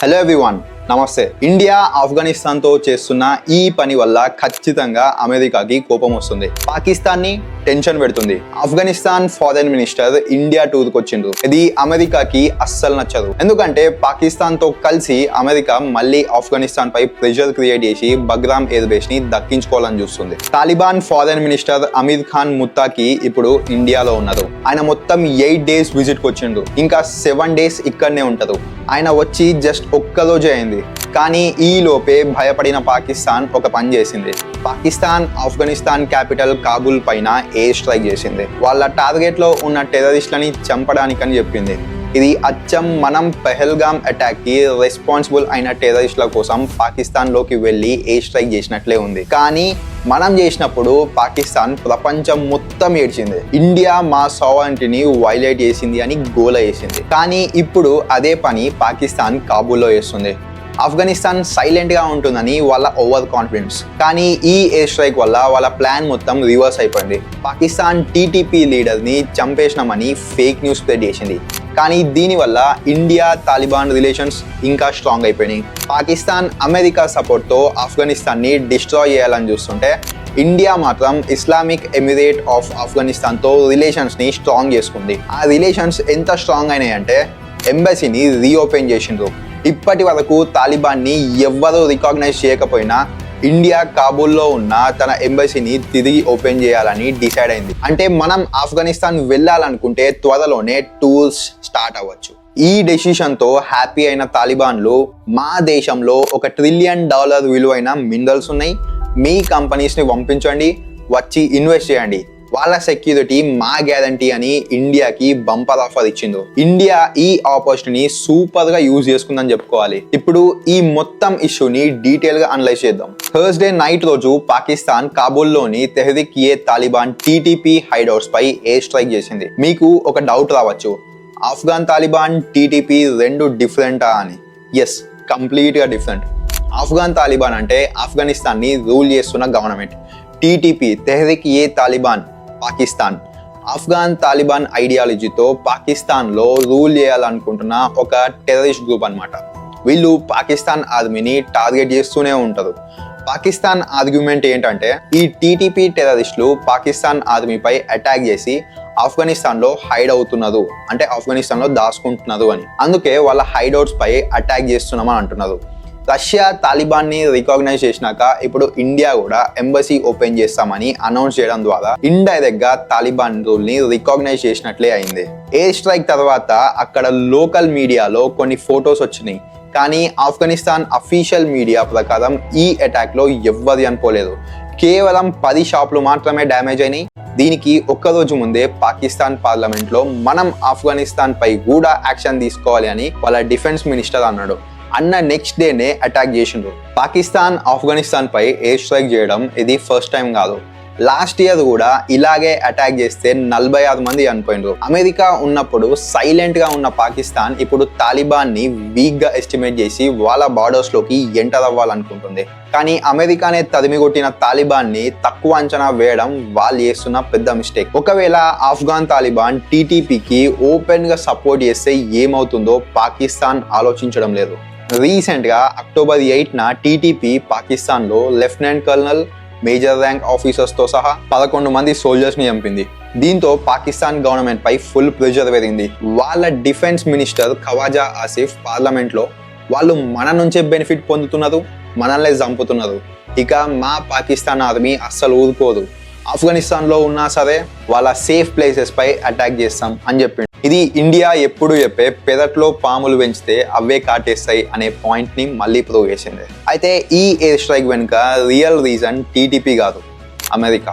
Hello everyone, నమస్తే. India ఆఫ్ఘనిస్తాన్తో చేస్తున్న ఈ పని వల్ల ఖచ్చితంగా అమెరికాకి కోపం వస్తుంది. పాకిస్తాన్ని టెన్షన్ పెడుతుంది. ఆఫ్ఘనిస్తాన్ ఫారెన్ మినిస్టర్ ఇండియా టూర్కి వచ్చిండ్రు ఇది అమెరికాకి అస్సలు నచ్చదు. ఎందుకంటే పాకిస్తాన్తో కలిసి అమెరికా మళ్ళీ ఆఫ్ఘనిస్తాన్ పై ప్రెషర్ క్రియేట్ చేసి బగ్రామ్ ఎయిర్ బేస్ని దక్కించుకోవాలని చూస్తుంది. తాలిబాన్ ఫారెన్ మినిస్టర్ అమీర్ ఖాన్ ముత్తాకి ఇప్పుడు ఇండియాలో ఉన్నారు. ఆయన మొత్తం ఎయిట్ డేస్ విజిట్కి వచ్చిండు. ఇంకా సెవెన్ డేస్ ఇక్కడనే ఉంటారు. ఆయన వచ్చి జస్ట్ ఒక్క రోజే అయింది. కానీ ఈ లోపే భయపడిన పాకిస్తాన్ ఒక పని చేసింది. పాకిస్తాన్ ఆఫ్ఘనిస్తాన్ క్యాపిటల్ కాబుల్ పైన ఎయిర్ స్ట్రైక్ చేసింది. వాళ్ళ టార్గెట్లో ఉన్న టెర్రరిస్ట్లని చంపడానికని చెప్పింది. ఇది అచ్చం మనం పెహల్గామ్ అటాక్కి రెస్పాన్సిబుల్ అయిన టెర్రరిస్ట్ల కోసం పాకిస్తాన్లోకి వెళ్ళి ఎయిర్ స్ట్రైక్ చేసినట్లే ఉంది. కానీ మనం చేసినప్పుడు పాకిస్తాన్ ప్రపంచం మొత్తం ఏడ్చింది. ఇండియా మా సావరెంటీని వైలేట్ చేసింది అని గోల చేసింది. కానీ ఇప్పుడు అదే పని పాకిస్తాన్ కాబూల్లో చేస్తుంది. ఆఫ్ఘనిస్తాన్ సైలెంట్గా ఉంటుందని వాళ్ళ ఓవర్ కాన్ఫిడెన్స్ కానీ ఈ ఎయిర్ స్ట్రైక్ వల్ల వాళ్ళ ప్లాన్ మొత్తం రివర్స్ అయిపోయింది. పాకిస్తాన్ టీటీపీ లీడర్ని చంపేసినామని ఫేక్ న్యూస్ స్ప్రెడ్ చేసింది. కానీ దీనివల్ల ఇండియా తాలిబాన్ రిలేషన్స్ ఇంకా స్ట్రాంగ్ అయిపోయినాయి. పాకిస్తాన్ అమెరికా సపోర్ట్తో ఆఫ్ఘనిస్తాన్ని డిస్ట్రాయ్ చేయాలని చూస్తుంటే ఇండియా మాత్రం ఇస్లామిక్ ఎమిరేట్ ఆఫ్ ఆఫ్ఘనిస్తాన్తో రిలేషన్స్ని స్ట్రాంగ్ చేసుకుంది. ఆ రిలేషన్స్ ఎంత స్ట్రాంగ్ అయినాయంటే ఎంబసీని రీఓపెన్ చేసిండ్రు. ఇప్పటి వరకు తాలిబాన్ని ఎవ్వరూ రికాగ్నైజ్ చేయకపోయినా ఇండియా కాబూల్లో ఉన్న తన ఎంబసీని తిరిగి ఓపెన్ చేయాలని డిసైడ్ అయింది. అంటే మనం ఆఫ్ఘనిస్తాన్ వెళ్ళాలనుకుంటే త్వరలోనే టూర్స్ స్టార్ట్ అవ్వచ్చు. ఈ డెసిషన్తో హ్యాపీ అయిన తాలిబాన్లు మా దేశంలో ఒక ట్రిలియన్ డాలర్ విలువైన మినరల్స్ ఉన్నాయి. మీ కంపెనీస్ని పంపించండి వచ్చి ఇన్వెస్ట్ చేయండి. వాళ్ళ సెక్యూరిటీ మా గ్యారంటీ అని ఇండియాకి బంపర్ ఆఫర్ ఇచ్చింది ఇండియా ఈ ఆపర్చునిటీని సూపర్గా యూజ్ చేసుకుందని చెప్పుకోవాలి. ఇప్పుడు ఈ మొత్తం ఇష్యూని డీటెయిల్గా అనలైజ్ చేద్దాం. థర్స్డే నైట్ రోజు పాకిస్తాన్ కాబూల్లోని తెహ్రిక్ ఏ తాలిబాన్ టీటీపీ హైడౌట్స్ పై ఎయిర్ స్ట్రైక్ చేసింది. మీకు ఒక డౌట్ రావచ్చు. ఆఫ్ఘాన్ తాలిబాన్ టీటీపీ రెండు డిఫరెంటా అని? ఎస్ కంప్లీట్గా డిఫరెంట్ ఆఫ్ఘాన్ తాలిబాన్ అంటే ఆఫ్ఘనిస్తాన్ని రూల్ చేస్తున్న గవర్నమెంట్. టీటీపీ తెహ్రిక్ ఏ తాలిబాన్ పాకిస్తాన్. ఆఫ్ఘాన్ తాలిబాన్ ఐడియాలజీతో పాకిస్తాన్లో రూల్ చేయాలనుకుంటున్న ఒక టెర్రరిస్ట్ గ్రూప్ అన్నమాట. వీళ్ళు పాకిస్తాన్ ఆర్మీని టార్గెట్ చేస్తూనే ఉంటారు. పాకిస్తాన్ ఆర్గ్యుమెంట్ ఏంటంటే ఈ టీటీపీ టెర్రరిస్టులు పాకిస్తాన్ ఆర్మీపై అటాక్ చేసి ఆఫ్ఘనిస్తాన్లో హైడ్ అవుతున్నారు. అంటే ఆఫ్ఘనిస్తాన్లో దాచుకుంటున్నారు అని. అందుకే వాళ్ళ హైడౌట్స్ పై అటాక్ చేస్తున్నామని అంటున్నారు. రష్యా తాలిబాన్ని రికాగ్నైజ్ చేసినాక ఇప్పుడు ఇండియా కూడా ఎంబసీ ఓపెన్ చేస్తామని అనౌన్స్ చేయడం ద్వారా ఇండైరెక్ట్గా తాలిబాన్ రూల్ని రికగ్నైజ్ చేసినట్లే అయింది. ఎయిర్ స్ట్రైక్ తర్వాత అక్కడ లోకల్ మీడియాలో కొన్ని ఫొటోస్ వచ్చినాయి. కానీ ఆఫ్ఘనిస్తాన్ అఫీషియల్ మీడియా ప్రకారం ఈ అటాక్లో ఎవ్వరి అనుకోలేదు. కేవలం పది షాపులు మాత్రమే డ్యామేజ్ అయినాయి. దీనికి ఒక్క రోజు ముందే పాకిస్తాన్ పార్లమెంట్లో మనం ఆఫ్ఘనిస్తాన్ పై కూడా యాక్షన్ తీసుకోవాలి అని వాళ్ళ డిఫెన్స్ మినిస్టర్ అన్నాడు. అన్న నెక్స్ట్ డేనే అటాక్ చేసిండ్రు. పాకిస్తాన్ ఆఫ్ఘనిస్తాన్ పై ఎయిర్ స్ట్రైక్ చేయడం ఇది ఫస్ట్ టైం కాదు. లాస్ట్ ఇయర్ కూడా ఇలాగే అటాక్ చేస్తే నలభై ఆరు మంది చనిపోయిండ్రు. అమెరికా ఉన్నప్పుడు సైలెంట్గా ఉన్న పాకిస్తాన్ ఇప్పుడు తాలిబాన్ని వీక్గా ఎస్టిమేట్ చేసి వాళ్ళ బార్డర్స్లోకి ఎంటర్ అవ్వాలనుకుంటుంది. కానీ అమెరికానే తరిమి కొట్టిన తాలిబాన్ని తక్కువ అంచనా వేయడం వాళ్ళు చేస్తున్న పెద్ద మిస్టేక్ ఒకవేళ ఆఫ్ఘాన్ తాలిబాన్ టీటీపీకి ఓపెన్గా సపోర్ట్ చేస్తే ఏమవుతుందో పాకిస్తాన్ ఆలోచించడం లేదు. రీసెంట్గా అక్టోబర్ ఎయిట్న టీటీపీ పాకిస్తాన్లో లెఫ్టినెంట్ కర్నల్ మేజర్ ర్యాంక్ ఆఫీసర్స్తో సహా పదకొండు మంది సోల్జర్స్ని చంపింది. దీంతో పాకిస్తాన్ గవర్నమెంట్ పై ఫుల్ ప్రెషర్ పెరిగింది. వాళ్ళ డిఫెన్స్ మినిస్టర్ ఖవాజా ఆసిఫ్ పార్లమెంట్లో వాళ్ళు మన నుంచే బెనిఫిట్ పొందుతున్నారు మనల్నే చంపుతున్నారు. ఇక మా పాకిస్తాన్ ఆర్మీ అస్సలు ఊరుకోదు. ఆఫ్ఘనిస్తాన్లో ఉన్నా సరే వాళ్ళ సేఫ్ ప్లేసెస్ పై అటాక్ చేస్తాం అని చెప్పిండు ఇది ఇండియా ఎప్పుడు చెప్పే పెదట్లో పాములు పెంచితే అవే కాటేస్తాయి అనే పాయింట్ని మళ్ళీ ప్రూవ్ చేసింది అయితే ఈ ఎయిర్ స్ట్రైక్ వెనుక రియల్ రీజన్ టీటీపీ కాదు అమెరికా.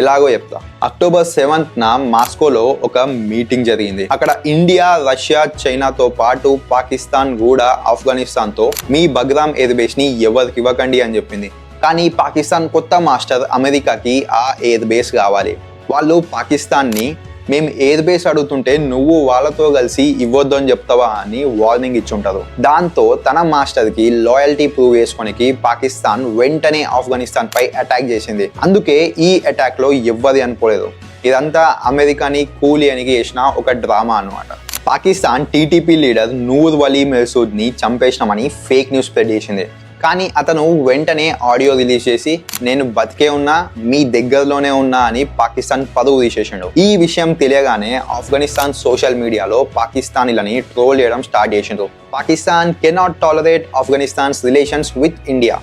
ఎలాగో చెప్తా. అక్టోబర్ సెవెంత్ నా మాస్కోలో ఒక మీటింగ్ జరిగింది. అక్కడ ఇండియా రష్యా చైనాతో పాటు పాకిస్తాన్ కూడా ఆఫ్ఘనిస్తాన్తో మీ బగ్రామ్ ఎయిర్ బేస్ని ఎవరికి ఇవ్వకండి అని చెప్పింది. కానీ పాకిస్తాన్ కొత్త మాస్టర్ అమెరికాకి ఆ ఎయిర్ బేస్ కావాలి. వాళ్ళు పాకిస్తాన్ని మేము ఎయిర్ బేస్ అడుగుతుంటే నువ్వు వాళ్ళతో కలిసి ఇవ్వద్దు అని చెప్తావా అని వార్నింగ్ ఇచ్చుంటారు దాంతో తన మాస్టర్కి లాయల్టీ ప్రూవ్ చేసుకోనికి పాకిస్తాన్ వెంటనే ఆఫ్ఘనిస్తాన్ పై అటాక్ చేసింది. అందుకే ఈ అటాక్లో ఇవ్వది అనుకోలేదు. ఇదంతా అమెరికాని కూలి అని చేసిన ఒక డ్రామా అన్నమాట. పాకిస్తాన్ టీటీపీ లీడర్ నూర్ వలీ మెహసూద్ని చంపేసినామని ఫేక్ న్యూస్ స్ప్రెడ్ చేసింది. కానీ అతను వెంటనే ఆడియో రిలీజ్ చేసి నేను బతికే ఉన్నా మీ దగ్గరలోనే ఉన్నా అని పాకిస్తాన్ పదవు తీసేసాడు. ఈ విషయం తెలియగానే ఆఫ్ఘనిస్తాన్ సోషల్ మీడియాలో పాకిస్తానీలని ట్రోల్ చేయడం స్టార్ట్ చేసిండ్రు. Pakistan cannot tolerate Afghanistan's relations with India.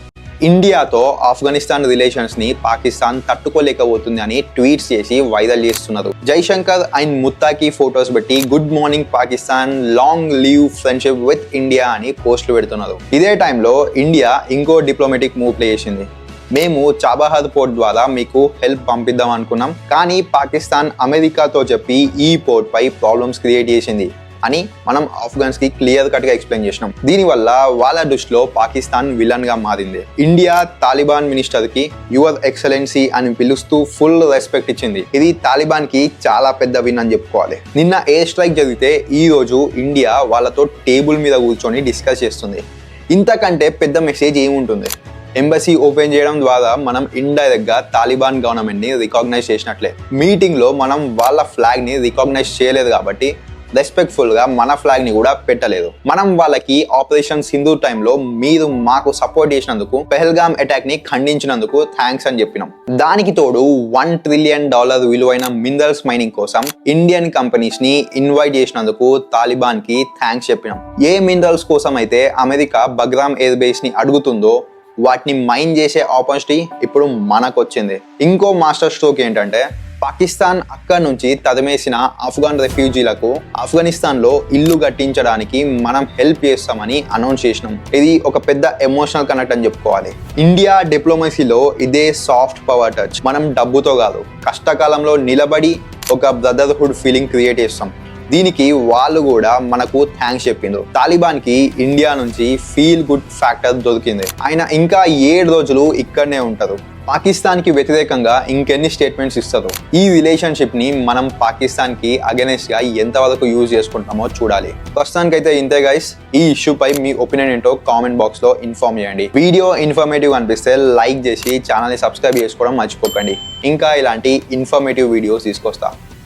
ఇండియాతో Afghanistan రిలేషన్స్ని పాకిస్తాన్ తట్టుకోలేకపోతుంది అని ట్వీట్స్ చేసి వైరల్ చేస్తున్నారు. జైశంకర్ అండ్ ముత్తాకి ఫొటోస్ పెట్టి good morning Pakistan. Long live friendship with India అని పోస్టులు పెడుతున్నారు. ఇదే టైంలో ఇండియా ఇంకో డిప్లొమాటిక్ మూవ్ ప్లే చేసింది. మేము చాబహాద్ పోర్ట్ ద్వారా మీకు హెల్ప్ పంపిద్దాం అనుకున్నాం కానీ పాకిస్తాన్ అమెరికాతో చెప్పి ఈ పోర్ట్ పై ప్రాబ్లమ్స్ క్రియేట్ చేసింది. అని మనం ఆఫ్ఘన్స్కి క్లియర్ కట్గా ఎక్స్ప్లెయిన్ చేసినాం. దీనివల్ల వాళ్ళ దృష్టిలో పాకిస్తాన్ విలన్గా మారింది. ఇండియా తాలిబాన్ మినిస్టర్కి యువర్ ఎక్సలెన్సీ అని పిలుస్తూ ఫుల్ రెస్పెక్ట్ ఇచ్చింది. ఇది తాలిబాన్కి చాలా పెద్ద విన్ అని చెప్పుకోవాలి. నిన్న ఎయిర్ స్ట్రైక్ జరిగితే ఈ రోజు ఇండియా వాళ్ళతో టేబుల్ మీద కూర్చొని డిస్కస్ చేస్తుంది. ఇంతకంటే పెద్ద మెసేజ్ ఏముంటుంది? ఎంబసీ ఓపెన్ చేయడం ద్వారా మనం ఇండైరెక్ట్గా తాలిబాన్ గవర్నమెంట్ని రికాగ్నైజ్ చేసినట్లే. మీటింగ్లో మనం వాళ్ళ ఫ్లాగ్ని రికాగ్నైజ్ చేయలేదు కాబట్టి రెస్పెక్ట్ఫుల్గా మన ఫ్లాగ్ని కూడా పెట్టలేదు. మనం వాళ్ళకి ఆపరేషన్ సింధు టైంలో మీరు మాకు సపోర్ట్ చేసినందుకు పెహల్గామ్ అటాక్ని ఖండించినందుకు థ్యాంక్స్ అని చెప్పినాం. దానికి తోడు వన్ ట్రిలియన్ డాలర్ విలువైన మినరల్స్ మైనింగ్ కోసం ఇండియన్ కంపెనీస్ని ఇన్వైట్ చేసినందుకు తాలిబాన్కి థ్యాంక్స్ చెప్పినాం. ఏ మినరల్స్ కోసం అయితే అమెరికా బగ్రామ్ ఎయిర్ బేస్ని అడుగుతుందో వాటిని మైన్ చేసే ఆపర్చునిటీ ఇప్పుడు మనకు వచ్చింది ఇంకో మాస్టర్ స్ట్రోక్ ఏంటంటే పాకిస్తాన్ అక్కడ నుంచి తదమేసిన ఆఫ్ఘన్ రెఫ్యూజీలకు ఆఫ్ఘనిస్తాన్లో ఇల్లు కట్టించడానికి మనం హెల్ప్ చేస్తామని అనౌన్స్ చేసినాం. ఇది ఒక పెద్ద ఎమోషనల్ కనెక్ట్ అని చెప్పుకోవాలి. ఇండియా డిప్లొమసీలో ఇదే సాఫ్ట్ పవర్ టచ్. మనం డబ్బుతో కాదు కష్టకాలంలో నిలబడి ఒక బ్రదర్హుడ్ ఫీలింగ్ క్రియేట్ చేస్తాం. దీనికి వాళ్ళు కూడా మనకు థ్యాంక్స్ చెప్పిండ్రు. తాలిబాన్కి ఇండియా నుంచి ఫీల్ గుడ్ ఫ్యాక్టర్ దొరికింది. ఆయన ఇంకా ఏడు రోజులు ఇక్కడనే ఉంటారు. పాకిస్తాన్కి వ్యతిరేకంగా ఇంకెన్ని స్టేట్మెంట్స్ ఇస్తారు? ఈ రిలేషన్షిప్ని మనం పాకిస్తాన్కి గా ఎంతవరకు యూజ్ చేసుకుంటామో చూడాలి. ప్రస్తుతానికైతే ఇంతే గైస్ ఈ ఇష్యూ పై మీ ఒపీనియన్ ఏంటో కామెంట్ బాక్స్లో ఇన్ఫార్మ్ చేయండి. వీడియో ఇన్ఫర్మేటివ్ అనిపిస్తే లైక్ చేసి ఛానల్ని సబ్స్క్రైబ్ చేసుకోవడం మర్చిపోకండి. ఇంకా ఇలాంటి ఇన్ఫర్మేటివ్ వీడియోస్ తీసుకొస్తా.